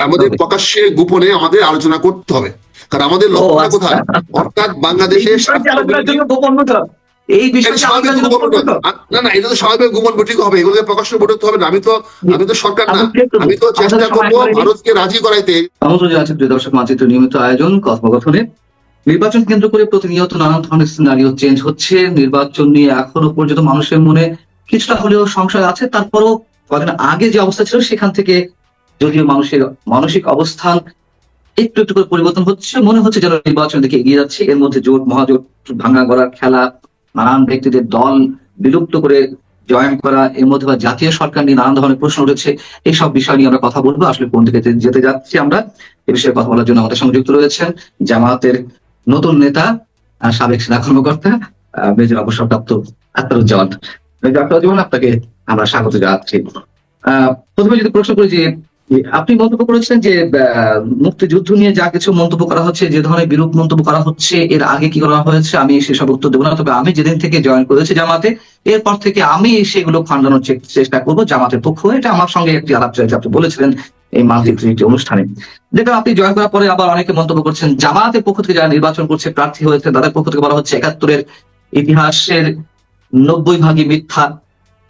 আমাদের প্রকাশ্যে গোপনে আমাদের আলোচনা করতে হবে। কারণ আমাদের ও, লক্ষ্যটা আচ্ছা। কোথায়? অর্থাৎ বাংলাদেশে এই না না এটা তো স্বাভাবিক গোপন বৈঠক হবে। এগুলোকে প্রকাশ্য বৈঠক হবে না। আমি তো আমি তো সরকার না। আমি তো চেষ্টা করব ভারতকে রাজি করাইতে। আমন্ত্রণ জানাচ্ছি প্রিয় দর্শক মানচিত্র নিয়মিত আয়োজন কথোপকথনে। নির্বাচন কেন্দ্র করে প্রতিনিয়ত নানান ধরনের সিনারিও চেঞ্জ হচ্ছে। নির্বাচন নিয়ে এখনও পর্যন্ত মানুষের মনে কিছুটা হলেও সংশয় আছে। তারপরও কদিন আগে যে অবস্থা ছিল সেখান থেকে যদিও মানুষের মানসিক অবস্থান একটু একটু করে পরিবর্তন হচ্ছে মনে হচ্ছে যেন নির্বাচন দিকে এগিয়ে যাচ্ছে। এর মধ্যে জোট মহাজোট ভাঙা গড়ার খেলা নানান ব্যক্তিদের দল বিলুপ্ত করে জয়েন করা এর মধ্যে বা জাতীয় সরকার নিয়ে নানান ধরনের প্রশ্ন উঠেছে। এইসব বিষয় নিয়ে আমরা কথা বলব। আসলে কোন দিকে যেতে যাচ্ছি আমরা এ বিষয়ে কথা বলার জন্য আমাদের সংযুক্ত রয়েছেন জামায়াতের নতুন নেতা সাবেক সেনা কর্মকর্তা মেজর অবসরপ্রাপ্ত আক্তারুজ্জামান। মেজর আক্তারুজ্জামান আপনাকে আমরা স্বাগত জানাচ্ছি। আহ, প্রথমে যদি প্রশ্ন করি যে আপনি মন্তব্য করেছেন যে মুক্তিযুদ্ধ নিয়ে যা কিছু মন্তব্য করা হচ্ছে, যে ধরনের বিরূপ মন্তব্য করা হচ্ছে, এর আগে কি করা হয়েছে, আমি সেসব উত্তর দেবো না। তবে আমি যেদিন থেকে জয়েন করেছি জামাতে, এরপর থেকে আমি সেগুলো ফান্ডানোর চে- চেষ্টা করব জামাতের পক্ষ এটা আমার সঙ্গে একটি আলাপ চলেছে আপনি বলেছিলেন এই একটি অনুষ্ঠানে। দেখলাম আপনি জয়েন করার পরে আবার অনেকে মন্তব্য করছেন, জামাতের পক্ষ থেকে যারা নির্বাচন করছে, প্রার্থী হয়েছে তাদের পক্ষ থেকে বলা হচ্ছে একাত্তরের ইতিহাসের নব্বই ভাগই মিথ্যা।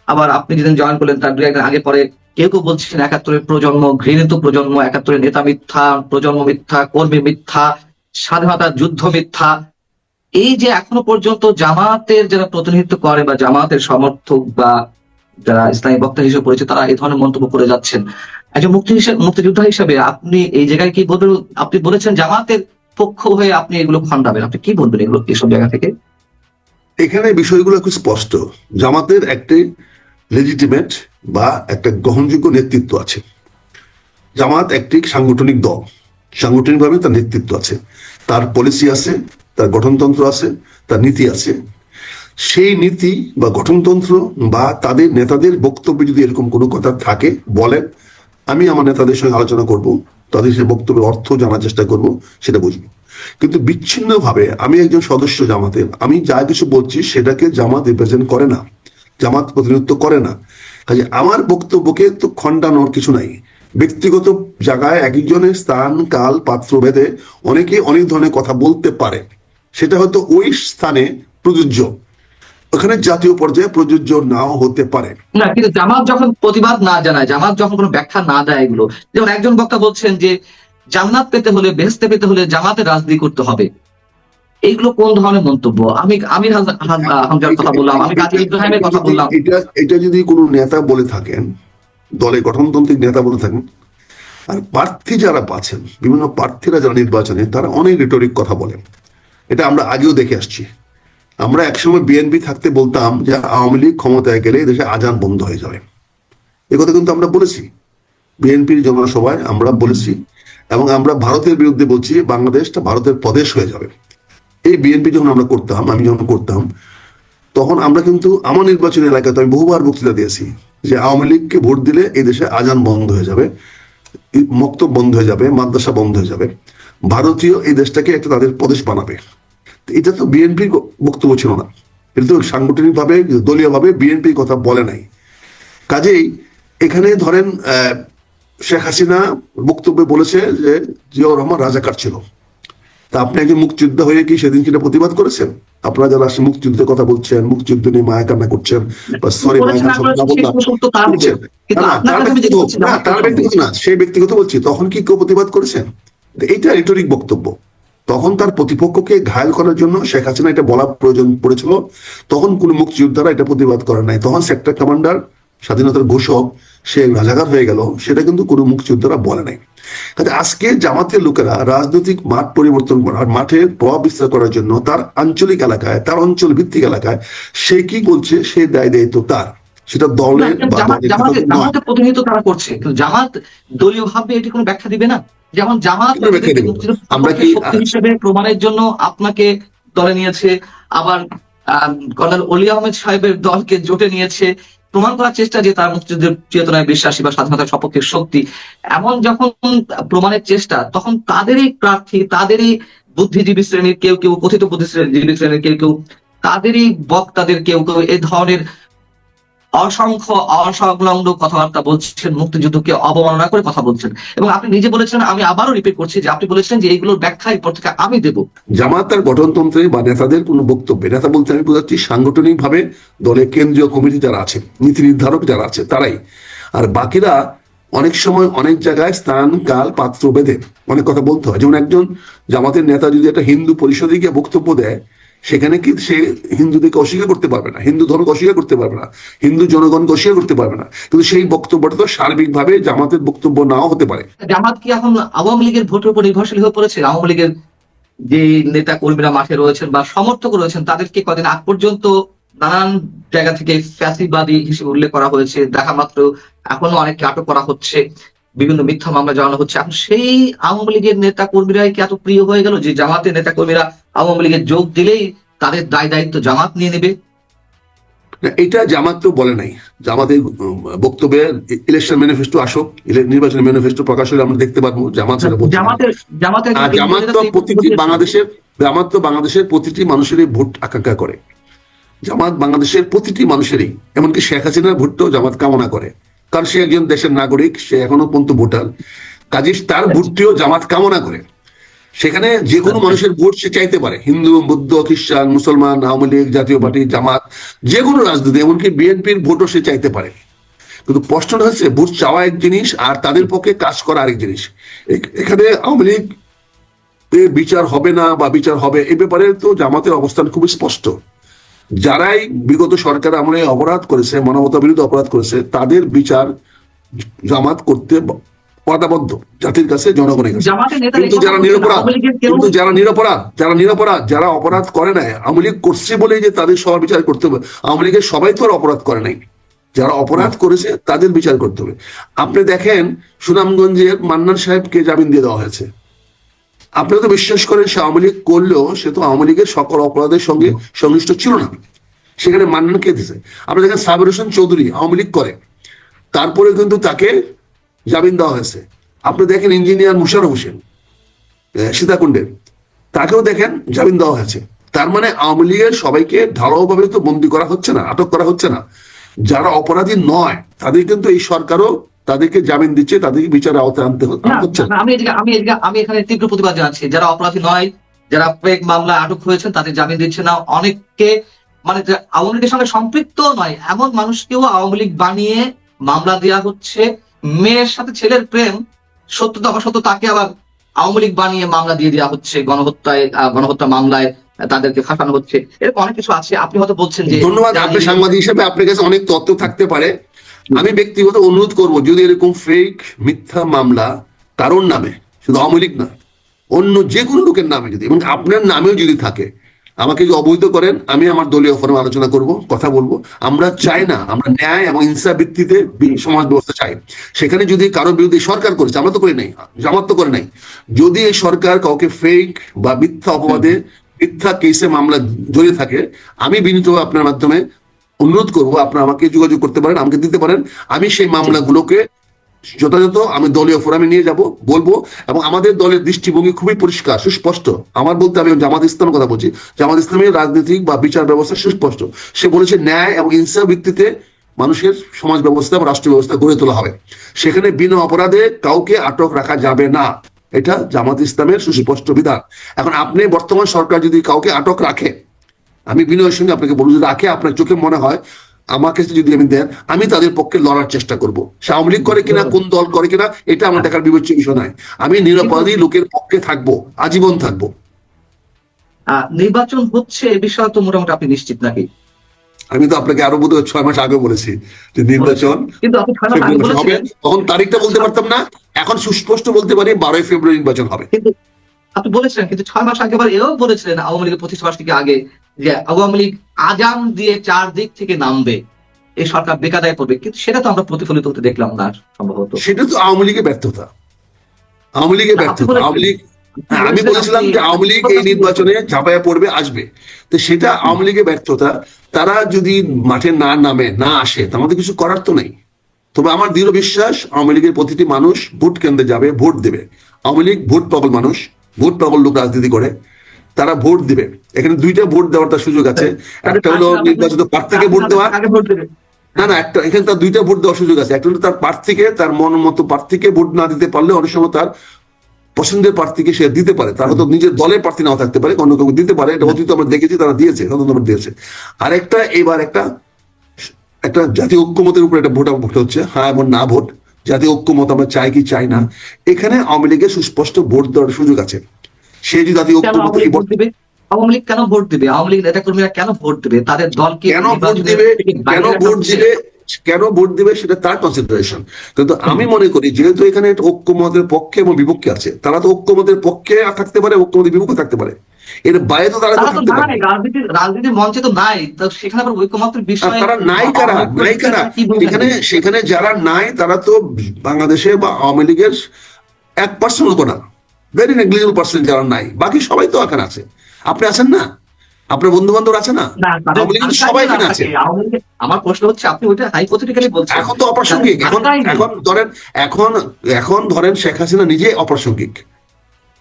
আবার আপনি যেদিন জয়েন করলেন, তার দু একদিন আগে পরে কেউ কেউ বলছেন একাত্তরের প্রজন্ম, ঘৃণিত প্রজন্ম, একাত্তরের নেতা মিথ্যা, প্রজন্ম মিথ্যা, কর্মী মিথ্যা, স্বাধীনতা যুদ্ধ মিথ্যা। এই যে এখনও পর্যন্ত জামাতের যারা প্রতিনিধিত্ব করে বা জামাতের সমর্থক বা যারা ইসলামী বক্তা হিসেবে পরিচিত, তারা এই ধরনের মন্তব্য করে যাচ্ছেন। একজন মুক্তি হিসেবে, মুক্তিযোদ্ধা হিসেবে আপনি এই জায়গায় কি বলবেন? আপনি বলেছেন জামাতের পক্ষ হয়ে আপনি এগুলো ফান্ডাবেন আপনি কি বলবেন এগুলো এইসব জায়গা থেকে? এখানে বিষয়গুলো খুব স্পষ্ট। জামাতের একটি লেজিটিমেট বা একটা গ্রহণযোগ্য নেতৃত্ব আছে। জামাত একটি সাংগঠনিক দল। সাংগঠনিকভাবে তার নেতৃত্ব আছে। তার পলিসি আছে, তার গঠনতন্ত্র আছে, তার নীতি আছে। সেই নীতি বা গঠনতন্ত্র বা তাদের নেতাদের বক্তব্যে যদি এরকম কোনো কথা থাকে, বলেন, আমি আমার নেতাদের সঙ্গে আলোচনা করব, তাদের সে বক্তব্যের অর্থ জানার চেষ্টা করব, সেটা বুঝব। কিন্তু বিচ্ছিন্নভাবে আমি একজন সদস্য জামাতের, আমি যা কিছু বলছি সেটাকে জামাত রিপ্রেজেন্ট করে না, জামাত প্রতিনিধিত্ব করে না। কাজে আমার বক্তব্যকে তো খণ্ডানোর কিছু নাই। ব্যক্তিগত জায়গায় এক একজনের স্থান, কাল পাত্র ভেদে অনেকে অনেক ধরনের কথা বলতে পারে। সেটা হয়তো ওই স্থানে প্রযোজ্য। ওখানে জাতীয় পর্যায়ে প্রযোজ্য নাও হতে পারে। না, কিন্তু জামাত যখন প্রতিবাদ না জানায়, জামাত যখন কোনো ব্যাখ্যা না দেয় এগুলো, যেমন একজন বক্তা বলছেন যে, জান্নাত পেতে হলে বেহেস্তে পেতে হলে জামাতের রাজনীতি করতে হবে। এইগুলো কোন ধরনের মন্তব্য? আমি আমির হামজার কথা বললাম আমি কাজী ইব্রাহিমের কথা বললাম। এটা এটা যদি কোনো নেতা বলে থাকেন দলে গঠনতান্ত্রিক নেতা বলে থাকেন আর প্রার্থী যারা পাচ্ছেন বিভিন্ন প্রার্থীরা যারা নির্বাচনে তারা অনেক রিটরিক কথা বলেন। এটা আমরা আগেও দেখে আসছি। আমরা একসময় বিএনপি থাকতে বলতাম যে আওয়ামী লীগ ক্ষমতায় গেলে দেশে আজান বন্ধ হয়ে যাবে। এ কথা কিন্তু আমরা বলেছি। বিএনপির জনসভায় আমরা বলেছি। এবং আমরা ভারতের বিরুদ্ধে বলছি বাংলাদেশটা ভারতের প্রদেশ হয়ে যাবে। এই বিএনপি যখন আমরা করতাম, আমি যখন করতাম, তখন আমরা কিন্তু আমার নির্বাচনী এলাকাতে আমি বহুবার বক্তৃতা দিয়েছি যে আওয়ামী লীগকে ভোট দিলে এই দেশে আজান বন্ধ হয়ে যাবে, মক্তব বন্ধ হয়ে যাবে, মাদ্রাসা বন্ধ হয়ে যাবে, ভারতীয় এই দেশটাকে একটা তাদের প্রদেশ বানাবে। এটা তো বিএনপির বক্তব্য ছিল না। এটা তো সাংগঠনিক ভাবে দলীয় ভাবে বিএনপির কথা বলে নাই। কাজেই এখানে ধরেন শেখ হাসিনা বক্তব্যে বলেছে যে জিয়াউর রহমান রাজাকার ছিল। তা আপনি একজন মুক্তিযোদ্ধা হয়ে কি সেদিন কিনা প্রতিবাদ করেছেন? আপনারা যারা আসলে মুক্তিযুদ্ধের কথা বলছেন মুক্তিযুদ্ধ নিয়ে মায়া কান্না করছেন বা সরি তার ব্যক্তিগত- না, সেই ব্যক্তিগত বলছি তখন কি কেউ প্রতিবাদ করেছেন? এইটা রিটরিক বক্তব্য। তখন তার প্রতিপক্ষকে ঘায়ল করার জন্য শেখ হাসিনা এটা বলা প্রয়োজন পড়েছিল তখন কোনো মুক্তিযোদ্ধারা এটা প্রতিবাদ করে নাই। তখন সেক্টর কমান্ডার স্বাধীনতার ঘোষক সে রাজাকার হয়ে গেল সেটা কিন্তু কোনো মুক্তিযোদ্ধারা বলে নাই। কাজে আজকে জামাতের লোকেরা রাজনৈতিক মাঠ পরিবর্তন করার মাঠে প্রভাব বিস্তার করার জন্য তার আঞ্চলিক এলাকায় তার অঞ্চল ভিত্তিক এলাকায় সে কি বলছে সে দায় দায়িত্ব তার। সেটা দলের জামাত প্রতিনিধিত্ব তারা করছে কিন্তু জামাত দলীয় ভাবে এটি কোনো ব্যাখ্যা দিবে না? যেমন জামাত আমরা কি- হিসেবে প্রমাণের জন্য আপনাকে দলে নিয়েছে আবার কর্নেল অলি আহমেদ সাহেবের দলকে জোটে নিয়েছে প্রমাণ করার চেষ্টা যে তার মুক্তিযুদ্ধের চেতনায় বিশ্বাসী বা স্বাধীনতার সপক্ষের শক্তি, এমন যখন প্রমাণের চেষ্টা, তখন তাদেরই প্রার্থী, তাদেরই বুদ্ধিজীবী শ্রেণির কেউ কেউ, কথিত বুদ্ধিজীবী শ্রেণির কেউ কেউ, তাদেরই বক্তাদের কেউ কেউ, এ ধরনের অসংখ্য অসংলগ্ন কথাবার্তা বলছেন, মুক্তিযুদ্ধকে অবমাননা করে কথা বলছেন। এবং আপনি নিজে বলেছেন, আমি আবারও রিপিট করছি যে আপনি বলেছেন যে এইগুলোর ব্যাখ্যা এরপর থেকে আমি দেব। জামাত তার গঠনতন্ত্রে বা নেতাদের কোনো বক্তব্যে, নেতা বলতে আমি বোঝাচ্ছি সাংগঠনিক ভাবে দলের কেন্দ্রীয় কমিটি যারা আছে, নীতি নির্ধারক যারা আছে, তারাই। আর বাকিরা অনেক সময় অনেক জায়গায় স্থান কাল, পাত্র বেঁধে অনেক কথা বলতে হয়। যেমন একজন জামাতের নেতা যদি একটা হিন্দু পরিষদে গিয়ে বক্তব্য দেয় সেখানে কি সে হিন্দুদেরকে অস্বীকার করতে পারবে না? হিন্দু ধর্মকে অস্বীকার করতে পারবে না। হিন্দু জনগণকে অস্বীকার করতে পারবে না। কিন্তু সেই বক্তব্যটা তো সার্বিকভাবে জামাতের বক্তব্য নাও হতে পারে। জামাত কি এখন আওয়ামী লীগের ভোটের উপর নির্ভরশীল হয়ে পড়েছে? আওয়ামী লীগের যে নেতা কর্মীরা মাঠে রয়েছেন বা সমর্থক রয়েছেন তাদেরকে কদিন আগ পর্যন্ত নানান জায়গা থেকে ফ্যাসিবাদী হিসেবে উল্লেখ করা হয়েছে? দেখা মাত্র এখনও অনেককে আটক করা হচ্ছে। বিভিন্ন মিথ্যা মামলা জানানো হচ্ছে। এখন সেই আওয়ামী লীগের নেতা কর্মীরাই কি এত প্রিয় হয়ে গেল? যে জামাতের নেতা কর্মীরা আওয়ামী লীগের যোগ দিলেই তাদের দায় দায়িত্ব জামাত নিয়ে নেবে? এটা জামাত তো বলে নাই। জামাতের বক্তব্যে ইলেকশন ম্যানিফেস্টো আসুক নির্বাচনী ম্যানিফেস্টো প্রকাশ হলে আমরা দেখতে পারব জামাত জামাত তো প্রতিটি বাংলাদেশের জামাত তো বাংলাদেশের প্রতিটি মানুষেরই ভোট আকাঙ্ক্ষা করে। জামাত বাংলাদেশের প্রতিটি মানুষেরই। এমনকি শেখ হাসিনার ভোটটাও জামাত কামনা করে। কারণ সে একজন দেশের নাগরিক সে এখনও পর্যন্ত ভোটার। কাজে তার ভোটটিও জামাত কামনা করে। সেখানে যে কোনো মানুষের ভোট সে চাইতে পারে। হিন্দু বৌদ্ধ খ্রিস্টান মুসলমান আওয়ামী লীগ জাতীয় পার্টি জামাত যে কোনো রাজনীতি এমনকি বিএনপির ভোটও সে চাইতে পারে। কিন্তু প্রশ্নটা হচ্ছে ভোট চাওয়া এক জিনিস আর তাদের পক্ষে কাজ করা আরেক জিনিস। এখানে আওয়ামী লীগ বিচার হবে না বা বিচার হবে এ ব্যাপারে তো জামাতের অবস্থান খুবই স্পষ্ট। যারাই বিগত সরকার আমলে অপরাধ করেছে মানবতা বিরুদ্ধে অপরাধ করেছে তাদের বিচার জামাত করতে পদাবদ্ধ জাতির কাছে জনগণের কাছে। কিন্তু যারা নিরপরাধ কিন্তু যারা নিরপরাধ যারা নিরপরাধ যারা অপরাধ করে নাই আওয়ামী লীগ করছে বলে যে তাদের সবার বিচার করতে হবে। আওয়ামী লীগের সবাই তো আর অপরাধ করে নাই। যারা অপরাধ করেছে তাদের বিচার করতে হবে। আপনি দেখেন সুনামগঞ্জের মান্নান সাহেবকে জামিন দিয়ে দেওয়া হয়েছে। আপনি তো বিশ্বাস করেন সে আওয়ামী লীগ করলেও সে তো আওয়ামী লীগের সকল অপরাধের সঙ্গে সংশ্লিষ্ট ছিল না। সেখানে মান্নান কে দিছে? আপনি দেখেন সাবির হোসেন চৌধুরী আওয়ামী লীগ করে। তারপরে কিন্তু তাকে জামিন দেওয়া হয়েছে। আপনি দেখেন ইঞ্জিনিয়ার মুশারফ হোসেন সীতাকুণ্ডের তাকেও দেখেন জামিন দেওয়া হয়েছে। তার মানে আওয়ামী লীগের সবাইকে ঢালাওভাবে তো বন্দি করা হচ্ছে না, আটক করা হচ্ছে না। যারা অপরাধী নয়, তাদের কিন্তু এই সরকারও তাদেরকে জামিন দিচ্ছে তাদেরকে বিচারের আওতায় আনতে হচ্ছে। আমি আমি আমি এখানে তীব্র প্রতিবাদ জানাচ্ছি। যারা অপরাধী নয় যারা ফেক মামলায় আটক হয়েছেন তাদের জামিন দিচ্ছে না। অনেককে মানে আওয়ামী লীগের সঙ্গে সম্পৃক্ত নয় এমন মানুষকেও আওয়ামী লীগ বানিয়ে মামলা দেওয়া হচ্ছে। মেয়ের সাথে ছেলের প্রেম সত্য তো অসত্য তাকে আবার আওয়ামী লীগ বানিয়ে মামলা দিয়ে দেওয়া হচ্ছে। গণহত্যায় গণহত্যা মামলায় তাদেরকে ফাঁসানো হচ্ছে। এরকম অনেক কিছু আছে। আপনি হয়তো বলছেন যে ধন্যবাদ আপনি সাংবাদিক হিসেবে আপনার কাছে অনেক তথ্য থাকতে পারে। আমি ব্যক্তিগত অনুরোধ করব, যদি এরকম ফেক মিথ্যা মামলা কারোর নামে, শুধু আওয়ামী না, অন্য যে কোনো লোকের নামে যদি, এবং আপনার নামেও যদি থাকে, আমাকে যদি অবৈধ করেন, আমি আমার দলীয় ফোরামে আলোচনা করব, কথা বলব। আমরা চাই না, আমরা ন্যায় এবং ইনসাফ ভিত্তিতে সমাজ ব্যবস্থা চাই। সেখানে যদি কারোর বিরুদ্ধে সরকার করেছে, আমরা তো করি নাই, জামাত তো করে নাই, যদি এই সরকার কাউকে ফেক বা মিথ্যা অপবাদে, মিথ্যা কেসে মামলা জড়িয়ে থাকে, আমি বিনীত আপনার মাধ্যমে অনুরোধ করব, আপনারা আমাকে যোগাযোগ করতে পারেন, আমাকে দিতে পারেন। আমি সেই মামলাগুলোকে যথাযথ আমি দলীয় ফোরামে নিয়ে যাব, বলব, এবং আমাদের দলের দৃষ্টিভঙ্গি খুবই পরিষ্কার, সুস্পষ্ট। আমার বলতে আমি জামাত ইসলামের কথা বলছি। জামাত ইসলামের রাজনৈতিক বা বিচার ব্যবস্থা সুস্পষ্ট। সে বলেছে, ন্যায় এবং ইনসাফ ভিত্তিতে মানুষের সমাজ ব্যবস্থা এবং রাষ্ট্র ব্যবস্থা গড়ে তোলা হবে। সেখানে বিনা অপরাধে কাউকে আটক রাখা যাবে না। এটা জামাত ইসলামের সুস্পষ্ট বিধান। এখন আপনি বর্তমান সরকার যদি কাউকে আটক রাখে আমি বিনয়ের সঙ্গে আপনাকে বলব যদি রাখে আপনার চোখে মনে হয় আমাকে যদি আমি দেন আমি তাদের পক্ষে লড়ার চেষ্টা করব। সে আওয়ামী লীগ করে কিনা কোন দল করে কিনা এটা আমার দেখার বিবেচ্য বিষয় নয় আমি নিরাপরাধী লোকের পক্ষে থাকব আজীবন থাকব। নির্বাচন হচ্ছে এ বিষয়ে তো মোটামুটি আপনি নিশ্চিত নাকি? আমি তো আপনাকে আরও বোধ ছয় মাস আগে বলেছি যে নির্বাচন আগে হবে তখন তারিখটা বলতে পারতাম না এখন সুস্পষ্ট বলতে পারি বারোই ফেব্রুয়ারি নির্বাচন হবে। কিন্তু আপনি বলেছিলেন কিন্তু ছয় মাস আগে আবার এও বলেছিলেন আওয়ামী লীগের পঁচিশ থেকে আগে যে আওয়ামী লীগ আজান দিয়ে চার দিক থেকে নামবে। এই সরকার বেকাদায় পড়বে। কিন্তু সেটা তো আমরা প্রতিফলিত হতে দেখলাম না সম্ভবত। সেটা তো আওয়ামী লীগের ব্যর্থতা। আওয়ামী লীগের ব্যর্থতা। আওয়ামী লীগ হ্যাঁ, আমি বলেছিলাম যে আওয়ামী লীগ এই নির্বাচনে ঝাঁপাইয়া পড়বে আসবে। তো সেটা আওয়ামী লীগের ব্যর্থতা। তারা যদি মাঠে না নামে না আসে তো আমাদের কিছু করার তো নেই। তবে আমার দৃঢ় বিশ্বাস আওয়ামী লীগের প্রতিটি মানুষ ভোট কেন্দ্রে যাবে ভোট দেবে। আওয়ামী লীগ ভোট পাগল মানুষ। ভোট পাগল লোক রাজনীতি করে তারা ভোট দিবে। এখানে দুইটা ভোট দেওয়ার তার সুযোগ আছে। একটা হলো নির্বাচিত প্রার্থীকে ভোট দেওয়া। না না একটা এখানে তার দুইটা ভোট দেওয়ার সুযোগ আছে। একটা হলো তার প্রার্থীকে তার মন মতো প্রার্থীকে ভোট না দিতে পারলে অনেক সময় তার পছন্দের প্রার্থীকে সে দিতে পারে। তার হয়তো নিজের দলের প্রার্থী নাও থাকতে পারে অন্য কেউ দিতে পারে। এটা অতীত আমরা দেখেছি তারা দিয়েছে আমরা দিয়েছে। আরেকটা এবার একটা একটা জাতীয় ঐক্যমতের উপর একটা ভোট ভোট হচ্ছে। হ্যাঁ এবং না ভোট। জাতীয় ঐক্যমত আমরা চাই কি চাই না এখানে আওয়ামী লীগের সুস্পষ্ট ভোট দেওয়ার সুযোগ আছে। সে যদি জাতীয় ঐক্যমত ভোট দিবে? আওয়ামী লীগ কেন ভোট দিবে? আওয়ামী লীগ নেতা কর্মীরা কেন ভোট দিবে? তাদের দলকে কেন ভোট দিবে? কেন ভোট দিবে? কেন ভোট দিবে সেটা তার কনসিডারেশন কিন্তু আমি মনে করি যেহেতু এখানে ঐক্যমতের পক্ষে এবং বিপক্ষে আছে তারা তো ঐক্যমতের পক্ষে থাকতে পারে ঐক্যমতের বিপক্ষে থাকতে পারে। এর বাইরে তো তারা থাকতে পারে। রাজনীতির রাজনীতির মঞ্চে তো নাই তো সেখানে আবার ঐক্যমাত্রের বিষয় তারা নাই কারা? নাই কারা? এখানে সেখানে যারা নাই তারা তো বাংলাদেশে বা আওয়ামী লীগের এক পার্সেন্ট না। ভেরি নেগলিজেবল পার্সেন্ট যারা নাই। বাকি সবাই তো এখানে আছে। আপনি আছেন না? আপনার বন্ধু বান্ধব আছে না? আওয়ামী লীগের সবাই না এখানে আছে। লীগের- আমার প্রশ্ন হচ্ছে আপনি ওইটা হাইপোথেটিক্যালি বলছেন। এখন তো অপ্রাসঙ্গিক। এখন এখন ধরেন এখন এখন ধরেন শেখ হাসিনা নিজে অপ্রাসঙ্গিক।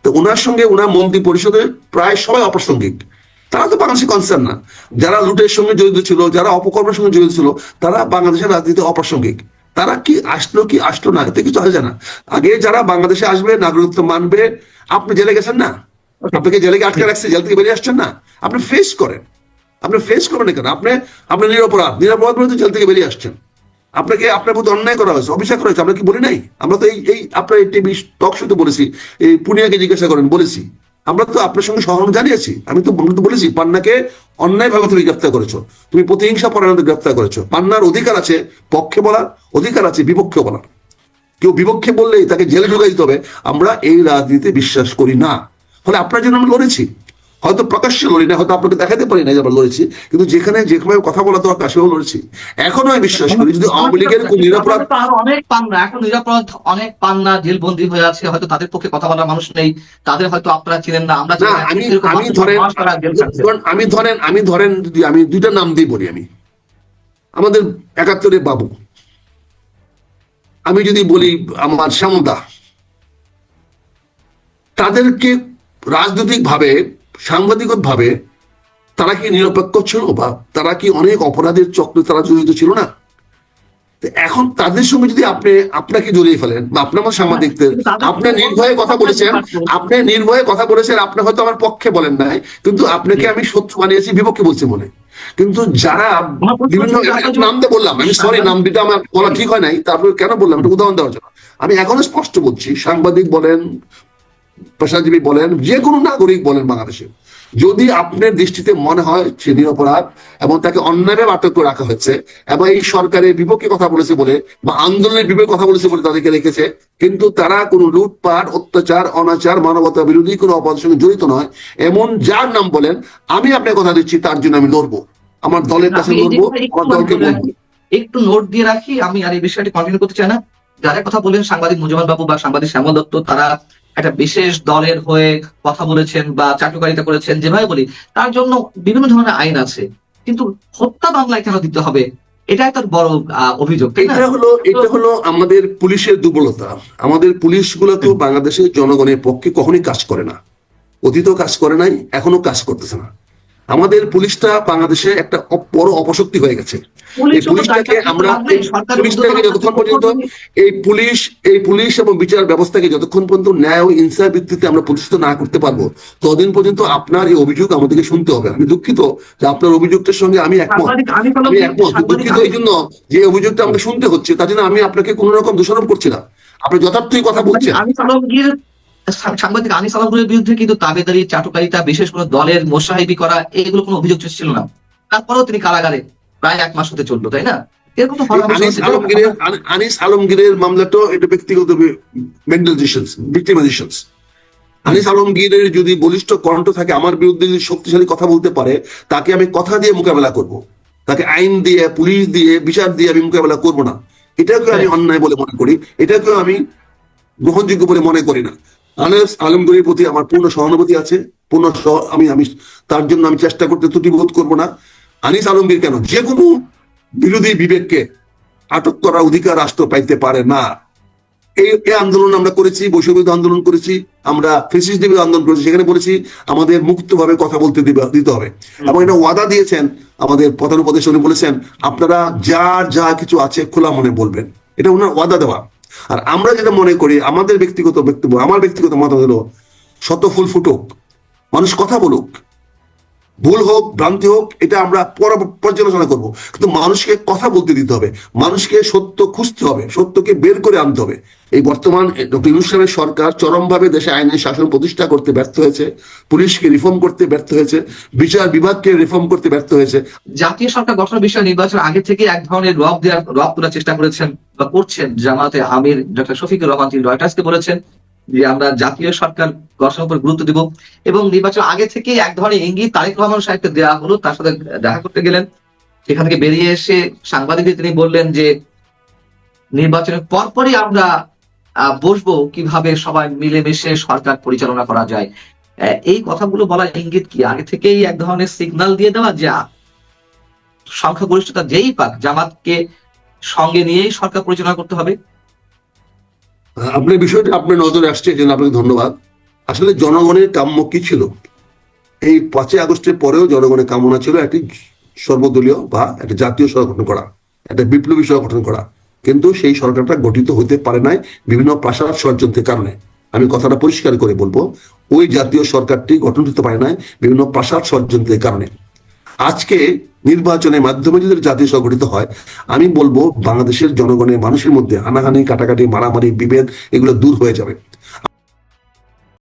তো ওনার সঙ্গে ওনার মন্ত্রী পরিষদের প্রায় সবাই অপ্রাসঙ্গিক। তারা তো বাংলাদেশে কনসার্ন না। যারা লুটের সঙ্গে জড়িত ছিল যারা অপকর্মের সঙ্গে জড়িত ছিল তারা বাংলাদেশের রাজনীতি অপ্রাসঙ্গিক। তারা কি আসলো কি আসলো না এতে কিছু হয় না। আগে যারা বাংলাদেশে আসবে নাগরিকত্ব মানবে আপনি জেলে গেছেন না? আপনাকে জেলে আটকে রাখছে জেল থেকে বেরিয়ে আসছেন না? আপনি ফেস করেন। আপনি ফেস করেন না কেন? আপনি আপনি নিরপরাধ। নিরপরাধ বলে তো জেল থেকে বেরিয়ে আসছেন। আপনাকে, আপনার প্রতি অন্যায় করা হয়েছে অভিশাপ করা হয়েছে। আমরা কি বলি নাই? আমরা তো এই এই আপনার এই টিভি টক শোতে বলেছি, এই পুনিয়াকে জিজ্ঞাসা করেন, বলেছি। আমরা তো আপনার সঙ্গে সহমত জানিয়েছি। আমি তো আমরা তো বলেছি, পান্নাকে অন্যায় ভাবে তুমি গ্রেপ্তার করেছ। তুমি প্রতিহিংসা পরায়ণতে গ্রেপ্তার করেছ। পান্নার অধিকার আছে পক্ষে বলার, অধিকার আছে বিপক্ষে বলার। কেউ বিপক্ষে বললেই তাকে জেলে ঢুকাই দিতে হবে। আমরা এই রাজনীতিতে বিশ্বাস করি না। ফলে আপনার জন্য আমরা লড়েছি। হয়তো প্রকাশ্যে লড়ি না হয়তো আপনাকে দেখাতে পারি না যে আমরা লড়েছি কিন্তু যেখানে যেভাবে কথা বলা দরকার সেও লড়েছি। এখনও আমি বিশ্বাস করি যদি আওয়ামী লীগের কোন নিরাপরাধ অনেক পান্না এখন নিরাপরাধ অনেক পান্না জেলবন্দি হয়ে আছে হয়তো তাদের পক্ষে কথা বলার মানুষ নেই তাদের হয়তো আপনারা চিনেন না আমরা। আমি আমি ধরেন আমি ধরেন আমি ধরেন যদি আমি দুইটা নাম দিয়ে বলি আমি। আমাদের একাত্তরে বাবু। আমি যদি বলি আমার শ্যামদা তাদেরকে রাজনৈতিক ভাবে সাংবাদিক ভাবে তারা কি নিরপেক্ষ ছিল বা তারা কি অনেক অপরাধের চক্রে তারা জড়িত ছিল না? এখন তাদের সঙ্গে যদি আপনি আপনাকে জড়িয়ে ফেলেন বা আপনার মতো সাংবাদিকদের আপনি নির্ভয়ে কথা বলেছেন আপনি নির্ভয়ে কথা বলেছেন আপনি হয়তো আমার পক্ষে বলেন নাই কিন্তু আপনাকে আমি শত্রু বানিয়েছি বিপক্ষে বলছি মনে। কিন্তু যারা বিভিন্ন নাম দিয়ে বললাম আমি সরি নাম দিতে আমার বলা ঠিক হয় নাই তারপরে কেন বললাম একটা উদাহরণ দেওয়ার জন্য। আমি এখনও স্পষ্ট বলছি সাংবাদিক বলেন পেশাজীবী বলেন যে কোনো নাগরিক বলেন বাংলাদেশে যদি আপনার দৃষ্টিতে মনে হয় সে নিরপরাধ এবং তাকে অন্যায়ভাবে আটক করে রাখা হয়েছে এবং এই সরকারের বিপক্ষে কথা বলেছে বলে বা আন্দোলনের বিপক্ষে কথা বলেছে বলে তাদেরকে রেখেছে কিন্তু তারা কোনো লুটপাট অত্যাচার অনাচার মানবতা বিরোধী কোনো অপরাধের সঙ্গে জড়িত নয়। এমন যার নাম বলেন আমি আপনার কথা দিচ্ছি তার জন্য আমি লড়বো। আমার দলের কাছে লড়বো একটু আমার দলকে বলে বলব একটু নোট দিয়ে রাখি আমি আর এই বিষয়টি কন্টিনিউ করতে চাই না। যারা কথা বলেন সাংবাদিক মুজিবুর বাবু বা সাংবাদিক শ্যামল দত্ত তারা একটা বিশেষ দলের হয়ে কথা বলেছেন বা চাটুকারিতা করেছেন যেভাবে বলি তার জন্য বিভিন্ন ধরনের আইন আছে। কিন্তু হত্যা বাংলায় কেন দিতে হবে? এটাই একটা বড় আহ, অভিযোগ এটা হলো এটা হলো আমাদের পুলিশের দুর্বলতা। আমাদের পুলিশগুলো তো বাংলাদেশের জনগণের পক্ষে কখনোই কাজ করে না। অতীতও কাজ করে নাই এখনও কাজ করতেছে না। আমাদের পুলিশটা বাংলাদেশে একটা বড় অপশক্তি হয়ে গেছে। এই পুলিশটাকে আমরা পুলিশটাকে যতক্ষণ পর্যন্ত এই পুলিশ এই পুলিশ এবং বিচার ব্যবস্থাকে যতক্ষণ পর্যন্ত ন্যায় ও ইনসাফ ভিত্তিতে আমরা প্রতিষ্ঠিত না করতে পারব ততদিন পর্যন্ত আপনার এই অভিযোগ আমাদেরকে শুনতে হবে। আমি দুঃখিত যে আপনার অভিযোগটার সঙ্গে আমি একমত। আমি আমি একমত। দুঃখিত এই জন্য যে অভিযোগটা আমাকে শুনতে হচ্ছে তার জন্য আমি আপনাকে কোন রকম দোষারোপ করছি না। আপনি যথার্থই কথা বলছেন। সা- সাংবাদিক আনিস আলমগীরের বিরুদ্ধে কিন্তু দাবেদারি চাটুকারিতা বিশেষ করে দলের মোসাহিবি করা এগুলো কোনো অভিযোগ ছিল না। তারপরেও তিনি কারাগারে প্রায় এক মাস হতে চলল তাই না? আনিস আলমগীরের এটা ব্যক্তিগত ভিক্টিমাইজেশনস আনিস আলমগীরের যদি বলিষ্ঠ কণ্ঠ থাকে আমার বিরুদ্ধে যদি শক্তিশালী কথা বলতে পারে তাকে আমি কথা দিয়ে মোকাবেলা করব। তাকে আইন দিয়ে পুলিশ দিয়ে বিচার দিয়ে আমি মোকাবেলা করব না। এটাকে আমি অন্যায় বলে মনে করি। এটাকে আমি গ্রহণযোগ্য বলে মনে করি না। আনিস আলমগীরের প্রতি আমার পূর্ণ সহানুভূতি আছে পূর্ণ আমি আমি তার জন্য আমি চেষ্টা করতে ত্রুটিবোধ করব না। আনিস আলমগীর কেন? যে কোনো বিরোধী বিবেককে আটক করার অধিকার রাষ্ট্র পাইতে পারে না। এই এই আন্দোলন আমরা করেছি বৈষম্য আন্দোলন করেছি আমরা ফেসিস আন্দোলন করেছি সেখানে বলেছি আমাদের মুক্তভাবে কথা বলতে দিবে- দিতে হবে। এবং এটা ওয়াদা দিয়েছেন আমাদের প্রধান উপদেশ উনি বলেছেন আপনারা যার যা কিছু আছে খোলা মনে বলবেন। এটা ওনার ওয়াদা দেওয়া। আর আমরা যেটা মনে করি, আমাদের ব্যক্তিগত বক্তব্য আমার ব্যক্তিগত মতামত হলো, শত ফুল ফুটুক, মানুষ কথা বলুক। ভুল হোক, ভ্রান্তি হোক, এটা আমরা পর্যালোচনা করব। কিন্তু মানুষকে কথা বলতে দিতে হবে। মানুষকে সত্য খুঁজতে হবে, সত্যকে বের করে আনতে হবে। এই বর্তমান ডক্টর ইউনুস সাহেবের সরকার চরমভাবে দেশে আইনের শাসন প্রতিষ্ঠা করতে ব্যর্থ হয়েছে, পুলিশকে রিফর্ম করতে ব্যর্থ হয়েছে, বিচার বিভাগকে রিফর্ম করতে ব্যর্থ হয়েছে। জাতীয় সরকার গঠনের বিষয়ে নির্বাচন আগে থেকে এক ধরনের রব দেওয়ার রব তোলার চেষ্টা করেছেন বা করছেন। জামাতে আমির ডক্টর শফিকুর রহমান, তিনি রয়টার্সকে বলেছেন যে আমরা জাতীয় সরকার গঠনের উপর গুরুত্ব দিব। এবং নির্বাচন আগে থেকে এক ধরনের ইঙ্গিত তারেক রহমান সাহেবকে দেওয়া হলো, তার সাথে দেখা করতে গেলেন। সেখান থেকে বেরিয়ে এসে সাংবাদিকদের তিনি বললেন যে, নির্বাচনের পরপরই আমরা বসবো কীভাবে সবাই মিলেমিশে সরকার পরিচালনা করা যায়। এই কথাগুলো বলার ইঙ্গিত কি? আগে থেকেই এক ধরনের সিগন্যাল দিয়ে দেওয়া যা সংখ্যাগরিষ্ঠতা যেই পাক, জামাতকে সঙ্গে নিয়েই সরকার পরিচালনা করতে হবে। আপনার বিষয়টা আপনার নজরে আসছে, এই আপনাকে ধন্যবাদ। আসলে জনগণের কাম্য কি ছিল? এই পাঁচই আগস্টের পরেও জনগণের কামনা ছিল একটি সর্বদলীয় বা একটা জাতীয় সরকার গঠন করা, একটা বিপ্লবী সরকার গঠন করা। কিন্তু সেই সরকারটা গঠিত হতে পারে নাই বিভিন্ন প্রাসাদ ষড়যন্ত্রের কারণে। আমি কথাটা পরিষ্কার করে বলব, ওই জাতীয় সরকারটি গঠন হতে পারে নাই বিভিন্ন প্রাসাদ ষড়যন্ত্রের কারণে। আজকে নির্বাচনের মাধ্যমে যদি জাতি সংগঠিত গঠিত হয়, আমি বলব বাংলাদেশের জনগণের মানুষের মধ্যে হানাহানি, কাটাকাটি, মারামারি, বিভেদ, এগুলো দূর হয়ে যাবে।